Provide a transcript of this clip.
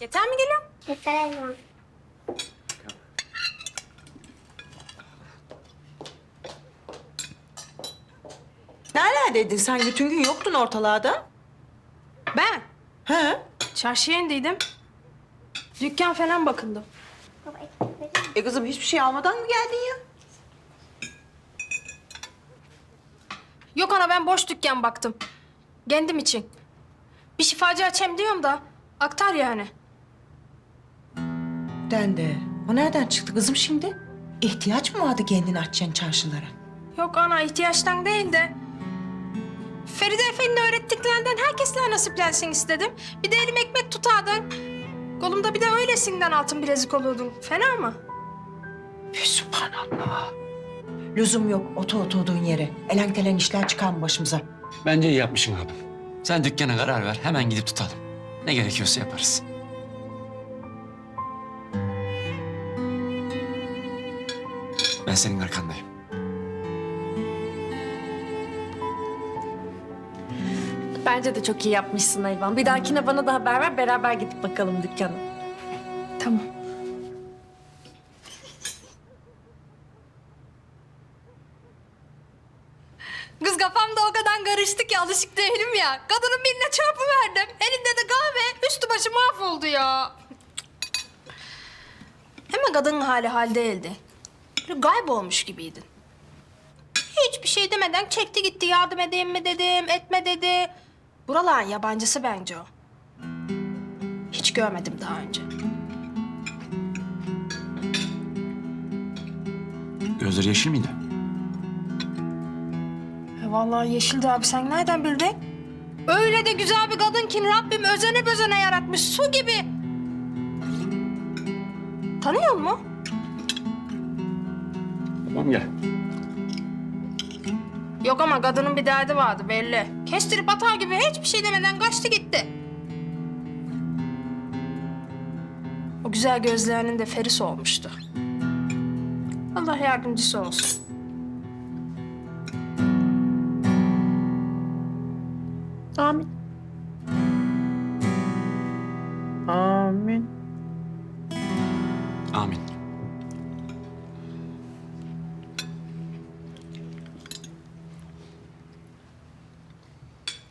Yeter mi geliyor? Yeter Elvan. Nerelerdeydin sen? Bütün gün yoktun ortalarda. Ben He? çarşıya indiydim. Dükkan falan bakındım. Baba ekmek verir misin? E kızım hiçbir şey almadan mı geldin ya? Yok ana ben boş dükkan baktım. Kendim için. Bir şifacı açayım diyorum da aktar yani. Den de. O nereden çıktı kızım şimdi? İhtiyaç mı vardı kendini açacaksın çarşılara? Yok ana ihtiyaçtan değil de Feride Efe'nin öğrettiklerinden herkesler nasiplensin istedim. Bir de elim ekmek tutardın. Kolumda bir de öylesinden altın bilezik olurdun. Fena mı? Sübhanallah. Lüzum yok oto oturduğun yere. Elen telen işler çıkar mı başımıza? Bence iyi yapmışsın abim. Sen dükkana karar ver. Hemen gidip tutalım. Ne gerekiyorsa yaparız. Ben senin arkandayım. Bence de çok iyi yapmışsın Ayvan. Bir dahakine bana da haber ver, beraber gidip bakalım dükkana. Tamam. Kız kafamda o kadar karıştı ki alışık değilim ya. Kadının birine çarpı verdim. Elinde de kahve. Üstü başı mahvoldu ya. Hemen kadının hali hal değildi. Böyle kaybolmuş gibiydin. Hiçbir şey demeden çekti gitti. Yardım edeyim mi dedim, etme dedi. Buraların yabancısı bence o. Hiç görmedim daha önce. Gözleri yeşil miydi? Vallahi Yeşildi abi sen nereden bildin? Öyle de güzel bir kadın ki Rabbim özene bezene yaratmış su gibi. Tanıyor mu? Tamam gel. Yok ama kadının bir derdi vardı belli. Kestirip atar gibi hiçbir şey demeden kaçtı gitti. O güzel gözlerinin de feris olmuştu. Allah yardımcısı olsun. Amin. Amin. Amin.